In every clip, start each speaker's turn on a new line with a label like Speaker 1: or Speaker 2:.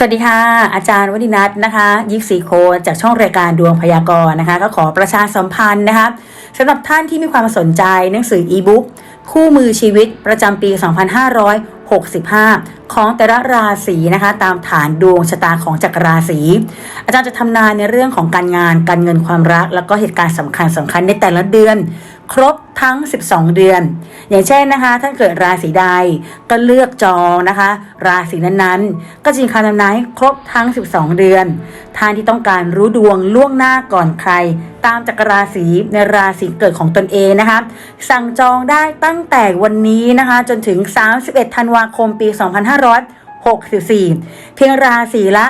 Speaker 1: สวัสดีค่ะ อาจารย์วดินัทนะคะ ยิปซีโคจากช่องรายการดวงพยากรณ์นะคะ ก็ขอประชาสัมพันธ์นะคะสำหรับท่านที่มีความสนใจหนังสืออีบุ๊กคู่มือชีวิตประจำปี 2565 ของแต่ละราศีนะคะ ตามฐานดวงชะตาของจักรราศีอาจารย์จะทำนายในเรื่องของการงานการเงินความรัก แล้วก็เหตุการณ์สำคัญสำคัญในแต่ละเดือน ครบทั้ง 12 เดือน อย่างเช่นนะคะท่านเกิดราศีใดก็เลือกจองนะคะ ราศีนั้นๆ ก็จะมีคำทำนายให้ครบทั้ง 12 เดือน ท่านที่ต้องการรู้ดวงล่วงหน้าก่อนใคร ตามจักรราศีในราศีเกิดของตนเองนะคะ สั่งจองได้ตั้งแต่วันนี้นะคะ จนถึง 31 ธันวาคมปี 2564 เพียงราศีละ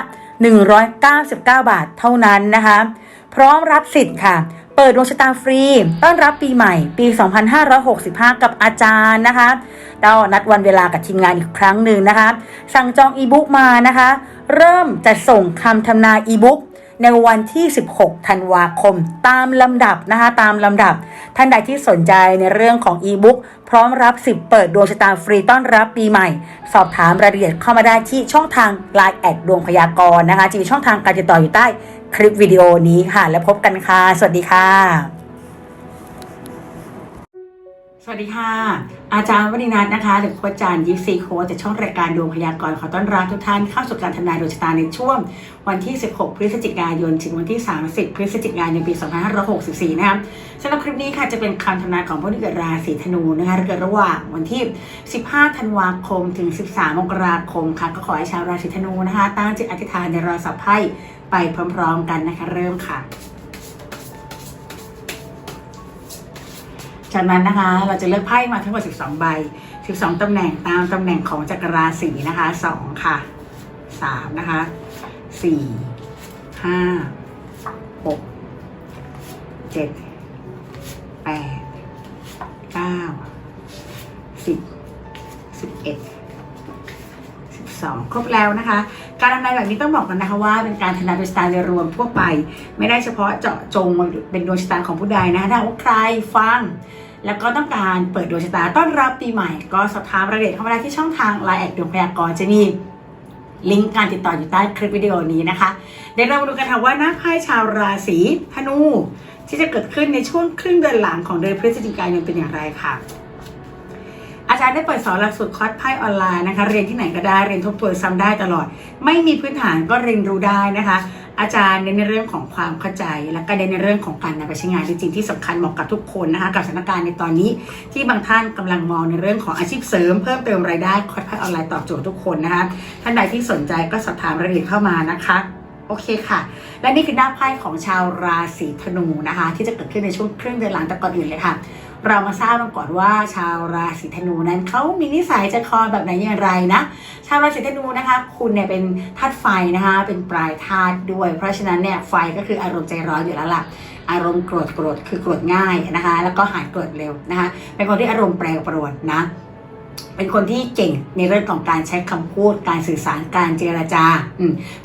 Speaker 1: 199 บาทเท่านั้นนะคะ พร้อมรับสิทธิ์ค่ะ เปิดดวงชะตาฟรี ต้อนรับปีใหม่ปี 2565 กับอาจารย์นะคะเรานัดวันเวลากับทีมงานอีกครั้งหนึ่งนะคะ สั่งจองอีบุ๊กมานะคะ เริ่มจะส่งคำทำนายอีบุ๊ก ในวันที่ 16 ธันวาคม ตามลำดับนะคะตามลำดับ ท่านใดที่สนใจในเรื่องของอีบุ๊กพร้อมรับสิบเปิดดวงชะตาฟรีต้อนรับปีใหม่ สอบถามรายละเอียดเข้ามาได้ที่ช่องทาง Line แอดดวงพยากรณ์นะคะจะมีช่องทางการติดต่ออยู่ใต้คลิปวิดีโอนี้ค่ะ แล้วพบกันค่ะ สวัสดีค่ะ วัสดีค่ะ อาจารย์วณินัทนะคะหรือโค้ชจารย์ยิปซีโค้ชจากช่องรายการดวงพยากรณ์ขอต้อนรับทุกท่านเข้าสู่การทำนายดวงชะตาในช่วง วันที่ 16 พฤศจิกายน ถึงวันที่ 30 พฤศจิกายนปี 2564 นะครับสำหรับคลิปนี้ค่ะจะเป็นคำทำนายของผู้ที่เกิดราศีธนูนะคะเกิดระหว่างวันที่ 15 ธันวาคม ถึง 13 มกราคมค่ะก็ขอให้ชาวราศีธนูนะคะ ตั้งจิตอธิษฐานในรอยสับไพ่ไปพร้อม ๆ กันนะคะเริ่มค่ะ จากนั้นนะคะเราจะเลือกไพ่มาทั้งหมด 12 ใบ 12 ตำแหน่งตามตำแหน่งของจักรราศีนะคะ 2 ค่ะ 3 นะคะ 4 5 6 7 8 9 10 11 12 ครบแล้วนะคะ การทำนายแบบนี้ต้องบอกกันนะคะว่าเป็นการทำนายเป็นสไตล์โดยรวมทั่วไป ไม่ได้เฉพาะเจาะจงเป็นดวงชะตาของผู้ใดนะคะถ้าว่าใครฟัง แล้วก็ต้องการเปิดดวงชะตาต้อนรับปีใหม่ ก็สอบถามรายละเอียดเข้ามาได้ที่ช่องทาง Line แอดดวงพยากรณ์จะมีลิงก์การติดต่ออยู่ใต้คลิปวิดีโอนี้นะคะเดี๋ยวเรามาดูกันค่ะว่าน้าไพ่ชาวราศีธนูที่จะเกิดขึ้นในช่วงครึ่งเดือนหลังของเดือนพฤศจิกายนเป็นอย่างไรค่ะ จารย์ได้เปิดสอนหลักสูตรคอร์สไพ่ออนไลน์นะคะ เรียนที่ไหนก็ได้ เรียนทบทวนซ้ำได้ตลอด ไม่มีพื้นฐานก็เรียนรู้ได้นะคะ อาจารย์เน้นในเรื่องของความเข้าใจ และก็เน้นในเรื่องของการนำไปใช้งานจริงๆที่สำคัญเหมาะกับทุกคนนะคะกับสถานการณ์ในตอนนี้ ที่บางท่านกำลังมองในเรื่องของอาชีพเสริม เพิ่มเติมรายได้คอร์สไพ่ออนไลน์ตอบโจทย์ทุกคนนะคะท่านใดที่สนใจก็สอบถามรายละเอียดเข้ามานะคะโอเคค่ะ และนี่คือหน้าไพ่ของชาวราศีธนูนะคะ ที่จะเกิดขึ้นในช่วงครึ่งเดือนหลังแต่ก่อนอื่นเลยค่ะ เรามาทราบกันก่อนว่า ชาวราศีธนูนั้นเขามีนิสัยใจคอแบบไหนอย่างไรนะ ชาวราศีธนูนะคะ คุณเนี่ยเป็นธาตุไฟนะคะ เป็นปลายธาตุด้วย เพราะฉะนั้นเนี่ยไฟก็คืออารมณ์ใจร้อนอยู่แล้วล่ะอารมณ์โกรธโกรธคือโกรธง่ายนะคะ แล้วก็หายโกรธเร็วนะคะ เป็นคนที่อารมณ์แปรปรวนนะเป็นคนที่เก่งในเรื่องของการใช้คำพูดการสื่อสารการเจรจา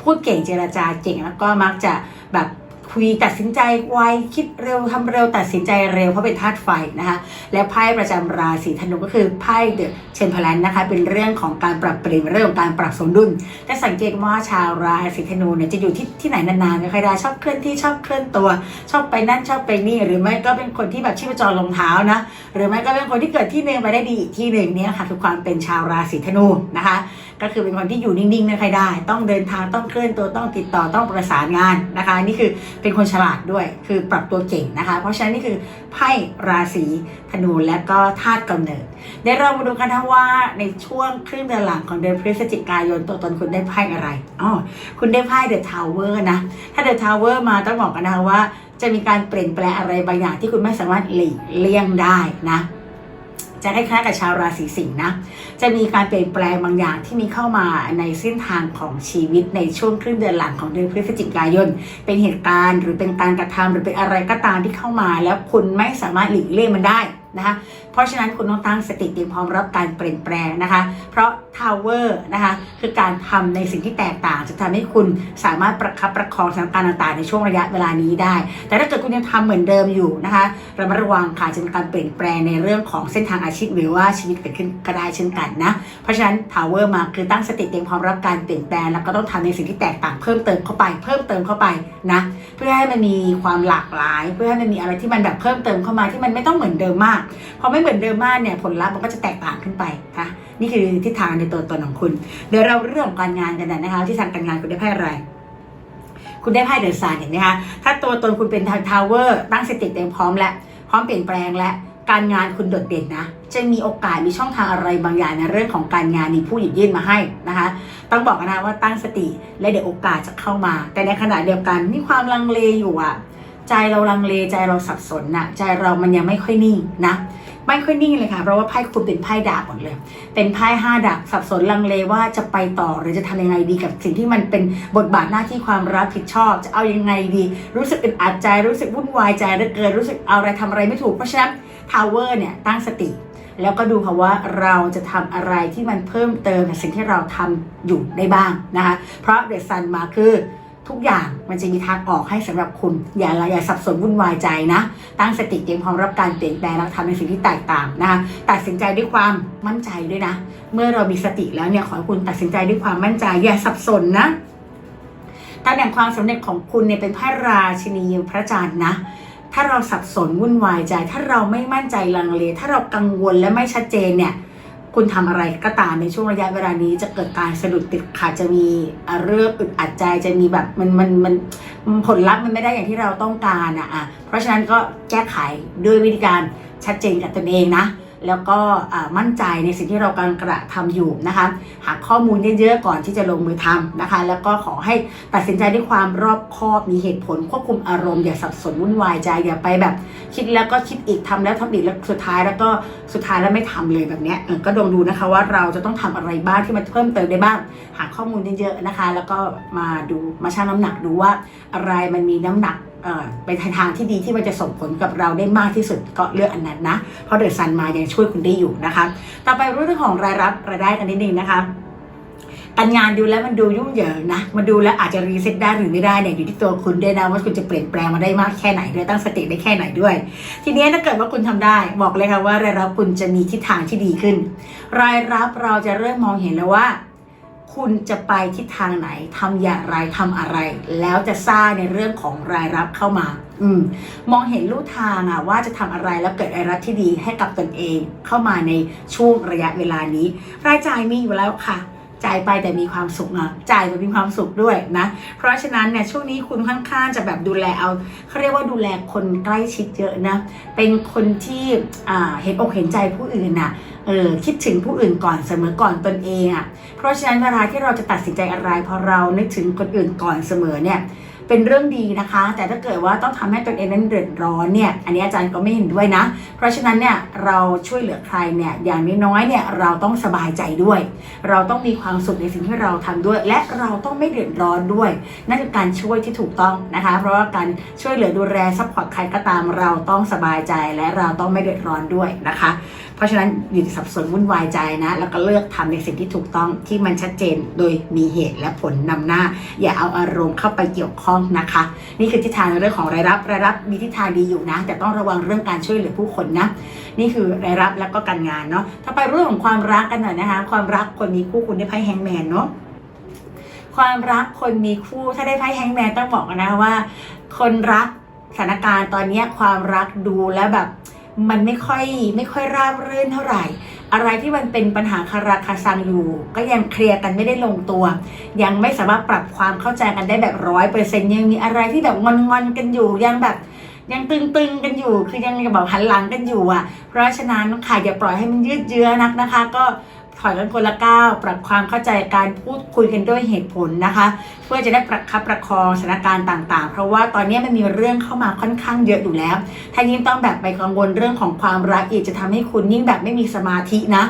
Speaker 1: พูดเก่งเจรจาเก่งแล้วก็มักจะแบบ คุยตัดสินใจไวคิดเร็วทำเร็วตัดสินใจเร็วเพราะเป็นธาตุไฟนะคะและไพ่ประจำราศีธนูก็คือไพ่เดอะเชนพลันนะคะเป็นเรื่องของการปรับเปลี่ยนเรื่องของการปรับสมดุลแต่สังเกตว่าชาวราศีธนูเนี่ยจะอยู่ที่ที่ไหนนานๆไม่ค่อยได้ชอบเคลื่อนที่ชอบเคลื่อนตัว ชอบไปนั่นชอบไปนี่ หรือไม่ก็เป็นคนที่แบบชีพจรลงเท้านะหรือไม่ก็เป็นคนที่เกิดที่หนึ่งไปได้ดีอีกที่หนึ่งเนี่ยค่ะคือความเป็นชาวราศีธนูนะคะก็คือเป็นคนที่อยู่นิ่งๆไม่ค่อยได้ ต้องเดินทางต้องเคลื่อนตัวต้องติดต่อต้องประสานงานนะคะ นี่คือเป็นคนฉลาดด้วย คือปรับตัวเก่งนะคะ เพราะฉะนั้นนี่คือไพ่ราศีธนูและก็ธาตุกำเนิดเดี๋ยวเรามาดูกันนะว่าในช่วงครึ่งเดือนหลังของเดือนพฤศจิกายนตัวตนคุณได้ไพ่อะไรอ๋อคุณได้ไพ่เดอะทาวเวอร์นะถ้าเดอะทาวเวอร์มาต้องบอกกันนะคะว่าจะมีการเปลี่ยนแปลงอะไรบางอย่างที่คุณไม่สามารถหลีกเลี่ยงได้นะ จะคล้ายๆกับชาวราศีสิงห์นะ จะมีการเปลี่ยนแปลงบางอย่างที่มีเข้ามาในเส้นทางของชีวิตในช่วงครึ่งเดือนหลังของเดือนพฤศจิกายน เป็นเหตุการณ์หรือเป็นการกระทำหรือเป็นอะไรก็ตามที่เข้ามา แล้วคุณไม่สามารถหลีกเลี่ยงมันได้นะคะ เพราะฉะนั้นคุณต้องตั้งสติเตรียมพร้อมรับการเปลี่ยนแปลงนะคะ เพราะทาวเวอร์นะคะคือการทำในสิ่งที่แตกต่าง จะทำให้คุณสามารถประคับประคองสถานการณ์ต่างๆ ในช่วงระยะเวลานี้ได้ แต่ถ้าเกิดคุณยังทำเหมือนเดิมอยู่นะคะระมัดระวังค่ะจะมีการเปลี่ยนแปลงในเรื่องของเส้นทางอาชีพหรือว่าชีวิตเกิดขึ้นก็ได้เช่นกันนะเพราะฉะนั้นทาวเวอร์มาคือตั้งสติเตรียมพร้อมรับการเปลี่ยนแปลงแล้วก็ต้องทำในสิ่งที่แตกต่างเพิ่มเติมเข้าไป เพิ่มเติมเข้าไปนะเพื่อให้มันมีความหลากหลาย เพื่อให้มันมีอะไรที่มันแบบเพิ่มเติมเข้ามาที่มันไม่ต้องเหมือนเดิมมากพอไม่เหมือนเดิมมากเนี่ยผลลัพธ์มันก็จะแตกต่างขึ้นไปค่ะนี่คือทิศทางในตัวตนของคุณ เดี๋ยวเราเรื่องของการงานกันนะคะที่ทางการงานคุณได้ไพ่อะไรคุณได้ไพ่เดอะซานเห็นไหมคะถ้าตัวตนคุณเป็นทาวเวอร์ตั้งสติเตรียมพร้อมและพร้อมเปลี่ยนแปลงและการงานคุณโดดเด่นนะจะมีโอกาสมีช่องทางอะไรบางอย่างในเรื่องของการงานมีผู้หยิบยื่นมาให้นะคะ ต้องบอกนะว่าตั้งสติและเดี๋ยวโอกาสจะเข้ามา แต่ในขณะเดียวกันมีความลังเลอยู่อะใจเราลังเลใจเราสับสนนะใจเรามันยังไม่ค่อยนิ่งนะ ไม่ค่อยนิ่งเลยค่ะ เพราะว่าไพ่คุณเป็นไพ่ดาบหมดเลย เป็นไพ่ห้าดาบสับสนลังเลว่าจะไปต่อหรือจะทำยังไงดีกับสิ่งที่มันเป็นบทบาทหน้าที่ความรับผิดชอบ จะเอายังไงดี รู้สึกอึดอัดใจรู้สึกวุ่นวายใจเหลือเกินรู้สึกเอาอะไรทำอะไรไม่ถูกเพราะฉะนั้นทาวเวอร์เนี่ยตั้งสติ แล้วก็ดูค่ะว่าเราจะทำอะไรที่มันเพิ่มเติมในสิ่งที่เราทำอยู่ได้บ้างนะคะเพราะเดซันมาคือ ทุกอย่างมันจะมีทางออกให้สำหรับคุณ อย่าอย่าสับสนวุ่นวายใจนะ ตั้งสติเตรียมพร้อมรับการเปลี่ยนแปลงแล้วทำในสิ่งที่แตกต่างนะคะตัดสินใจด้วยความมั่นใจด้วยนะ เมื่อเรามีสติแล้วเนี่ยขอให้คุณตัดสินใจด้วยความมั่นใจอย่าสับสนนะตำแหน่งความสำเร็จของคุณเนี่ยเป็นพระราชินีพระจันทร์นะถ้าเราสับสนวุ่นวายใจ ถ้าเราไม่มั่นใจลังเล ถ้าเรากังวลและไม่ชัดเจนเนี่ย คุณทำอะไรก็ตามในช่วงระยะเวลานี้จะเกิดการสะดุดติดขาดจะมีเรื่องอึดอัดใจจะมีแบบมันมันมันผลลัพธ์มันไม่ได้อย่างที่เราต้องการอะเพราะฉะนั้นก็แก้ไขด้วยวิธีการชัดเจนกับตนเองนะ แล้วก็มั่นใจในสิ่งที่เรากำลังกระทำอยู่นะคะหาข้อมูลเยอะๆก่อนที่จะลงมือทำนะคะ แล้วก็ขอให้ตัดสินใจด้วยความรอบคอบมีเหตุผลควบคุมอารมณ์อย่าสับสนวุ่นวายใจอย่าไปแบบ คิดแล้วก็คิดอีกทำแล้วทำอีกแล้วสุดท้ายแล้วก็สุดท้ายแล้วไม่ทำเลยแบบนี้ก็ลองดูนะคะว่าเราจะต้องทำอะไรบ้างที่มันเพิ่มเติมได้บ้าง หาข้อมูลเยอะๆนะคะ แล้วก็มาดูมาชั่งน้ำหนักดูว่าอะไรมันมีน้ำหนัก ไปทางที่ดีที่มันจะส่งผลกับเราได้มากที่สุดก็เลือกอันนั้นนะ เพราะเดอะซันมายังช่วยคุณได้อยู่นะคะ ต่อไปเรื่องของรายรับรายได้กันนิดนึงนะคะการงานดูแล้วมันดูยุ่งเหยิงนะมาดูแล้วอาจจะรีเซ็ตได้หรือไม่ได้เนี่ยอยู่ที่ตัวคุณด้วยนะว่าคุณจะเปลี่ยนแปลงมาได้มากแค่ไหนด้วยตั้งสติได้แค่ไหนด้วย ทีนี้ถ้าเกิดว่าคุณทำได้บอกเลยค่ะว่ารายรับคุณจะมีทิศทางที่ดีขึ้น รายรับเราจะเริ่มมองเห็นแล้วว่า คุณจะไปทิศทางไหนทำอย่างไรทำอะไร แล้วจะสร้างในเรื่องของรายรับเข้ามา อืมมองเห็นลู่ทางอะว่าจะทำอะไรแล้วเกิดรายรับที่ดีให้กับตนเองเข้ามาในช่วงระยะเวลานี้ รายจ่ายมีอยู่แล้วค่ะจ่ายไปแต่มีความสุขนะจ่ายแบบมีความสุขด้วยนะ เพราะฉะนั้นเนี่ยช่วงนี้คุณค่อนข้างจะแบบดูแลเอาเขาเรียกว่าดูแลคนใกล้ชิดเยอะนะ เป็นคนที่เห็นอกเห็นใจผู้อื่นน่ะ เออคิดถึงผู้อื่นก่อนเสมอก่อนตนเองอะ่ะเพราะฉะนั้นเวลาที่เราจะตัดสินใจอะไรพอเรานึกถึงคนอื่นก่อนเสมอเนี่ยเป็นเรื่องดีนะคะ แต่ถ้าเกิดว่าต้องทำให้ตนเองนั้นเดือดร้อนเนี่ย อันนี้อาจารย์ก็ไม่เห็นด้วยนะ เพราะฉะนั้นเนี่ยเราช่วยเหลือใครเนี่ยอย่างน้อยๆเนี่ยเราต้องสบายใจด้วย เราต้องมีความสุขในสิ่งที่เราทำด้วย และเราต้องไม่เดือดร้อนด้วย นั่นคือการช่วยที่ถูกต้องนะคะ เพราะว่าการช่วยเหลือดูแลซัพพอร์ตใครก็ตามเราต้องสบายใจและเราต้องไม่เดือดร้อนด้วยนะคะ เพราะฉะนั้นอย่าสับสนวุ่นวายใจนะ แล้วก็เลือกทำในสิ่งที่ถูกต้องที่มันชัดเจนโดยมีเหตุและผลนำหน้า อย่าเอาอารมณ์เข้าไปเกี่ยวข้องนะคะ นี่คือทิศทางในเรื่องของรายรับรายรับมีทิศทางดีอยู่นะ แต่ต้องระวังเรื่องการช่วยเหลือผู้คนนะ นี่คือรายรับแล้วก็การงานเนาะถ้าไปเรื่องของความรักกันหน่อยนะคะ ความรักคนมีคู่คุณได้ไพ่แฮงแมนเนาะความรักคนมีคู่ถ้าได้ไพ่แฮงแมนต้องบอกกันนะว่า คนรักสถานการณ์ตอนนี้ความรักดูแล้วแบบ มันไม่ค่อยไม่ค่อยราบรื่นเท่าไหร่ อะไรที่มันเป็นปัญหาคาราคาซังอยู่ ก็ยังเคลียร์กันไม่ได้ลงตัว ยังไม่สามารถปรับความเข้าใจกันได้แบบร้อยเปอร์เซ็นต์ยังมีอะไรที่แบบงอนงอนกันอยู่ยังแบบ ยังตึงๆกันอยู่ คือยังแบบหันหลังกันอยู่อะ เพราะฉะนั้นค่ะอย่าปล่อยให้มันยืดเยื้อนักนะคะ ก็ ถอยกันคนละก้าวปรับความเข้าใจการพูดคุยกันด้วยเหตุผลนะคะ เพื่อจะได้ประคับประคองสถานการณ์ต่างๆ เพราะว่าตอนนี้มันมีเรื่องเข้ามาค่อนข้างเยอะอยู่แล้ว ถ้ายิ่งต้องแบบไปกังวลเรื่องของความรักอีกจะทำให้คุณยิ่งแบบไม่มีสมาธินะ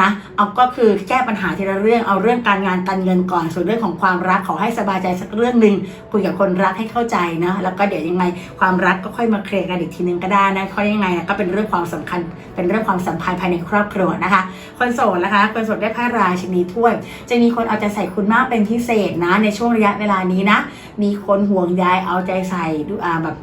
Speaker 1: นะเอาก็คือแก้ปัญหาทีละเรื่องเอาเรื่องการงานการเงินก่อน ส่วนเรื่องของความรักขอให้สบายใจสักเรื่องหนึ่งคุยกับคนรักให้เข้าใจนะแล้วก็เดี๋ยวยังไงความรักก็ค่อยมาเคลียร์กันอีกทีนึงก็ได้นะเพราะยังไงก็เป็นเรื่องความสำคัญ เป็นเรื่องความสัมพันธ์ภายในครอบครัวนะคะ คนโสดนะคะคนโสดได้ไพ่ราชินีถ้วย จะมีคนเอาใจใส่คุณมากเป็นพิเศษนะในช่วงระยะเวลานี้นะมีคนห่วงใยเอาใจใส่ดูอ่าแบบ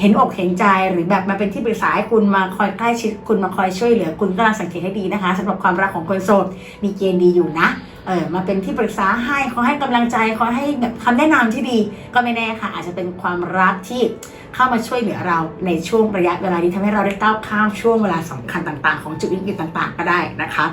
Speaker 1: เห็นอกเห็นใจหรือแบบมาเป็นที่ปรึกษาให้คุณมาคอยใกล้ชิดคุณมาคอยช่วยเหลือคุณก็ลองสังเกตให้ดีนะคะสำหรับความรักของคนโสดมีเกณฑ์ดีอยู่นะเออมาเป็นที่ปรึกษาให้ขอให้กำลังใจขอให้แบบคำแนะนำที่ดีก็ไม่แน่ค่ะ อาจจะเป็นความรักที่เข้ามาช่วยเหลือเราในช่วงระยะเวลานี้ทำให้เราได้ก้าวข้ามช่วงเวลาสำคัญต่าง ๆ ของจุดวิกฤตต่าง ๆ ก็ได้นะคะ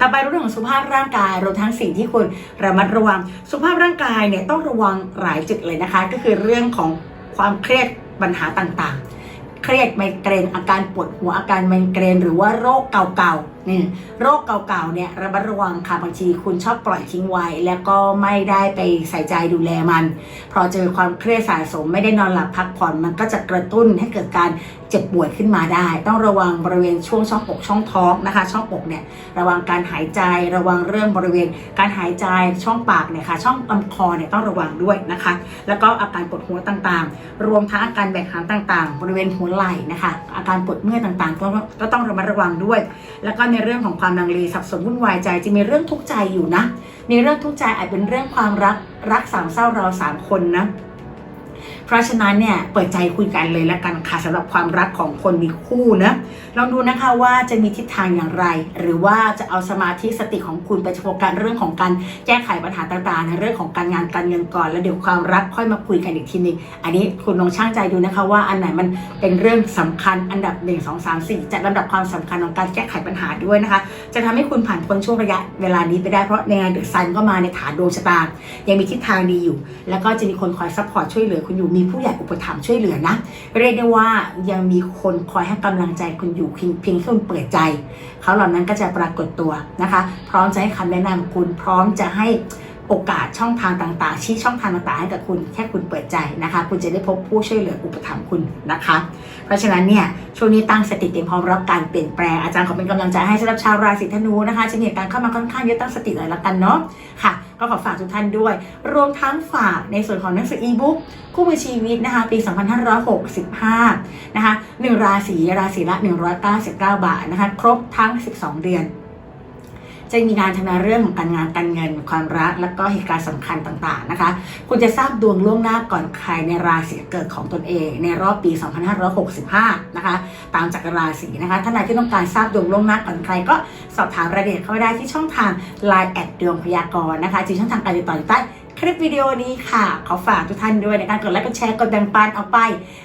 Speaker 1: ต่อไปเรื่องของสุขภาพร่างกายรวมทั้งสิ่งที่คุณระมัดระวัง สุขภาพร่างกายเนี่ยต้องระวังหลายจุดเลยนะคะ ก็คือเรื่องของ ความเครียดปัญหาต่างๆ เครียดไมเกรนอาการปวดหัวอาการไมเกรน หรือว่าโรคเก่าๆ นี่โรคเก่าๆเนี่ยระมัดระวังค่ะบางทีคุณชอบปล่อยทิ้งไว้ แล้วก็ไม่ได้ไปใส่ใจดูแลมัน พอเจอความเครียดสะสมไม่ได้นอนหลับพักผ่อนมันก็จะกระตุ้นให้เกิดการเจ็บปวยขึ้นมาได้ ต้องระวังบริเวณช่วงช่องอกช่องท้องนะคะ ช่องอกเนี่ยระวังการหายใจระวังเรื่องบริเวณ การหายใจช่องปากเนี่ยค่ะช่องลำคอเนี่ยต้องระวังด้วยนะคะ แล้วก็อาการปวดหัวต่างๆ รวมทั้งอาการแบกหางต่างๆ บริเวณหัวไหล่นะคะ อาการปวดเมื่อยต่างๆก็ก็ต้องระมัดระวังด้วย แล้วก็ในในเรื่องของความลังเลสับสนวุ่นวายใจจะมีเรื่องทุกข์ใจอยู่นะมีเรื่องทุกข์ใจอาจเป็นเรื่องความรักรักสามเศร้าเราสามคนนะ เพราะฉะนั้นเนี่ยเปิดใจคุยกันเลยละกันค่ะสำหรับความรักของคนมีคู่นะลองดูนะคะว่าจะมีทิศทางอย่างไร หรือว่าจะเอาสมาธิสติของคุณไปโฟกัสเรื่องของการแก้ไขปัญหาต่างๆในเรื่องของการงานการเงินก่อน แล้วเดี๋ยวความรักค่อยมาคุยกันอีกทีนึงอันนี้คุณลองช่างใจดูนะคะว่าอันไหนมันเป็นเรื่องสำคัญอันดับหนึ่งสองสามสี่จัดลำดับความสำคัญของการแก้ไขปัญหาด้วยนะคะ จะทำให้คุณผ่านพ้นช่วงระยะเวลานี้ไปได้เพราะในงานเดอะซันก็มาในฐานดวงชะตายังมีทิศทางดีอยู่ แล้วก็จะมีคนคอยซัพพอร์ตช่วยเหลือคุณอยู่มีผู้ใหญ่อุปถัมภ์ช่วยเหลือนะ เรียกได้ว่ายังมีคนคอยให้กำลังใจคุณอยู่เพียงเพียงแค่คุณเปิดใจ เขาเหล่านั้นก็จะปรากฏตัวนะคะ พร้อมจะให้คำแนะนำคุณพร้อมจะให้ โอกาสช่องทางต่างๆ ชี้ช่องทางต่างๆ ให้กับคุณแค่คุณเปิดใจนะคะ คุณจะได้พบผู้ช่วยเหลืออุปถัมภ์คุณนะคะ เพราะฉะนั้นเนี่ยช่วงนี้ตั้งสติเตรียมพร้อมรับการเปลี่ยนแปลงอาจารย์ขอเป็นกำลังใจให้สำหรับชาวราศีธนูนะคะจะมีเหตุการเข้ามาค่อนข้างเยอะตั้งสติหน่อยละกันเนาะค่ะ ก็ขอฝากทุกท่านด้วย รวมทั้งฝากในส่วนของหนังสืออีบุ๊กคู่มือชีวิตนะคะปี 2565 นะคะหนึ่งราศีราศีละ 199 บาทนะคะครบทั้ง 12 เดือน จะมีงานทำงานเรื่องของการงานการเงินความรักและก็เหตุการณ์สำคัญต่างๆนะคะ คุณจะทราบดวงล่วงหน้าก่อนใครในราศีเกิดของตนเอง ในรอบปี 2565 นะคะ ตามจักรราศีนะคะท่านใดที่ต้องการทราบดวงล่วงหน้าก่อนใครก็สอบถามรายละเอียดเข้าไได้ที่ช่องทาง Line แอดดวงพยากรณ์นะคะที่ช่องทางการติดต่ออยู่ใต้คลิปวิดีโอนี้ค่ะ ขอฝากทุกท่านด้วยในการกดไลค์กดแชร์กดแบ่งปันออกไป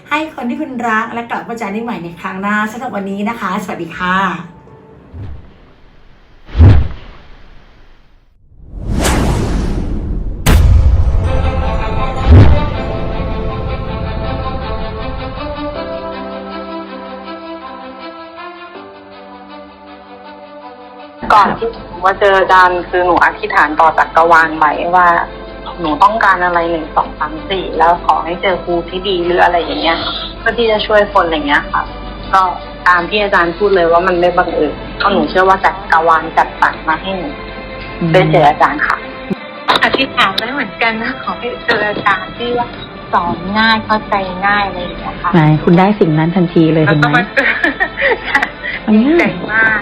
Speaker 1: ให้คนที่คุณรักและกลับมาเจอกันได้ใหม่ในครั้งหน้าสำหรับวันนี้นะคะ สวัสดีค่ะ
Speaker 2: ก่อนที่หนูมาเจออาจารย์คือหนูอธิษฐานต่อจากกรวาลไว้ว่า หนูต้องการอะไรหนึ่งสองสามสี่แล้วขอให้เจอครูที่ดีหรืออะไรอย่างเงี้ยเพื่อที่จะช่วยคนอะไรเงี้ยค่ะ ก็ตามที่อาจารย์พูดเลยว่ามันไม่บังเอิญเพราะหนูเชื่อว่าจักรวาลจัดสรรมาให้หนูได้เจออาจารย์ค่ะ
Speaker 3: อธิษฐานไว้เหมือนกันนะขอให้เจออาจารย์ที่ว่าสอนง่ายเข้าใจง่ายอะไรอย่างเงี้ยค่ะ
Speaker 4: ไหนคุณได้สิ่งนั้นทันทีเลย
Speaker 3: แล้ว
Speaker 4: เห็น
Speaker 3: ก็
Speaker 4: ไหม
Speaker 3: มาเจอ
Speaker 4: มัน
Speaker 3: ดีใจ
Speaker 4: ง่าย
Speaker 3: มาก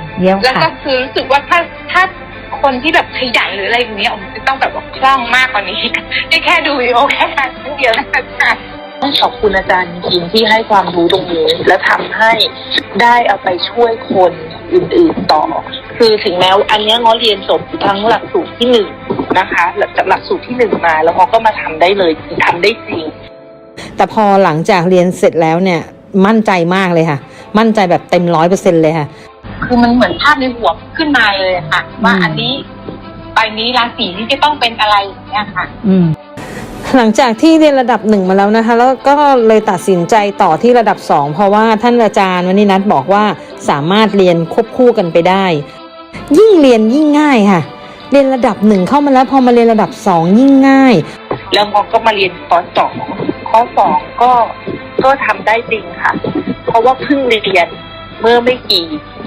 Speaker 4: เยี่ยม
Speaker 3: แล้วก็
Speaker 4: ค่ะ
Speaker 3: คือรู้สึกว่าถ้าถ้าคนที่แบบขยันหรืออะไรอย่างเงี้ยผมจะต้องแบบว่าคล่องมากกว่านี้นี่แค่ดูวิดีโอแค่ครั้งเดียวนะคะ
Speaker 5: ต้องขอบคุณอาจารย์จริงๆที่ให้ความรู้ตรงนี้ และทำให้ได้เอาไปช่วยคนอื่นๆต่อ คือถึงแม้อันเนี้ยง้อเรียนจบทั้งหลักสูตรที่หนึ่งนะคะจากหลักสูตรที่หนึ่งมาแล้วง้อก็มาทำได้เลยคือทำได้จริง
Speaker 6: แต่พอหลังจากเรียนเสร็จแล้วเนี่ย มั่นใจมากเลยค่ะ มั่นใจแบบเต็มร้อยเปอร์เซ็นเลยค่ะ
Speaker 3: คือมันเหมือนภาพในหัวขึ้นมาเลยอะค่ะ ว่า
Speaker 6: อืม
Speaker 3: อันนี้ใบนี้ราศีนี้จะต้องเป็นอะไรอย่างเงี้ยค่ะ
Speaker 4: อืม
Speaker 6: หลังจากที่เรียนระดับหนึ่งมาแล้วนะคะ แล้วก็เลยตัดสินใจต่อที่ระดับสองเพราะว่าท่านอาจารย์วันนี้นัทบอกว่าสามารถเรียนควบคู่กันไปได้ ยิ่งเรียนยิ่งง่ายค่ะ เรียนระดับหนึ่งเข้ามาแล้วพอมาเรียนระดับสองยิ่งง่าย
Speaker 5: แล้วง้อก็มาเรียนข้อสองข้อสองก็ก็ทำได้จริงค่ะ เพราะว่าเพิ่งเรียนเมื่อไม่กี่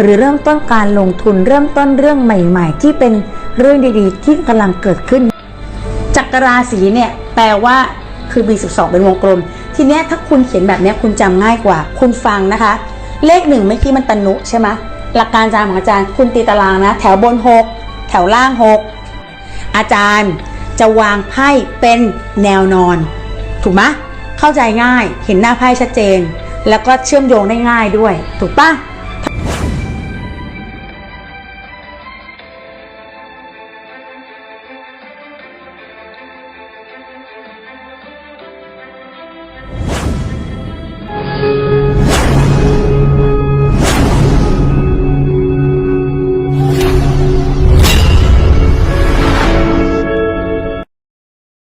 Speaker 1: หรือเริ่มต้นการลงทุนเริ่มต้นเรื่องใหม่ ๆ ที่เป็นเรื่องดีๆ ที่กำลังเกิดขึ้น จักรราศีเนี่ยแปลว่าคือมี12 เป็นวงกลม ทีเนี้ยถ้าคุณเขียนแบบเนี้ยคุณจำง่ายกว่า คุณฟังนะคะ เลขหนึ่งเมื่อกี้มันตนุใช่ไหมหลักการจำของอาจารย์คุณตีตารางนะ แถวบน 6 แถวล่าง 6 อาจารย์จะวางไพ่เป็นแนวนอน ถูกไหมเข้าใจง่ายเห็นหน้าไพ่ชัดเจน แล้วก็เชื่อมโยงได้ง่ายด้วย ถูกปะ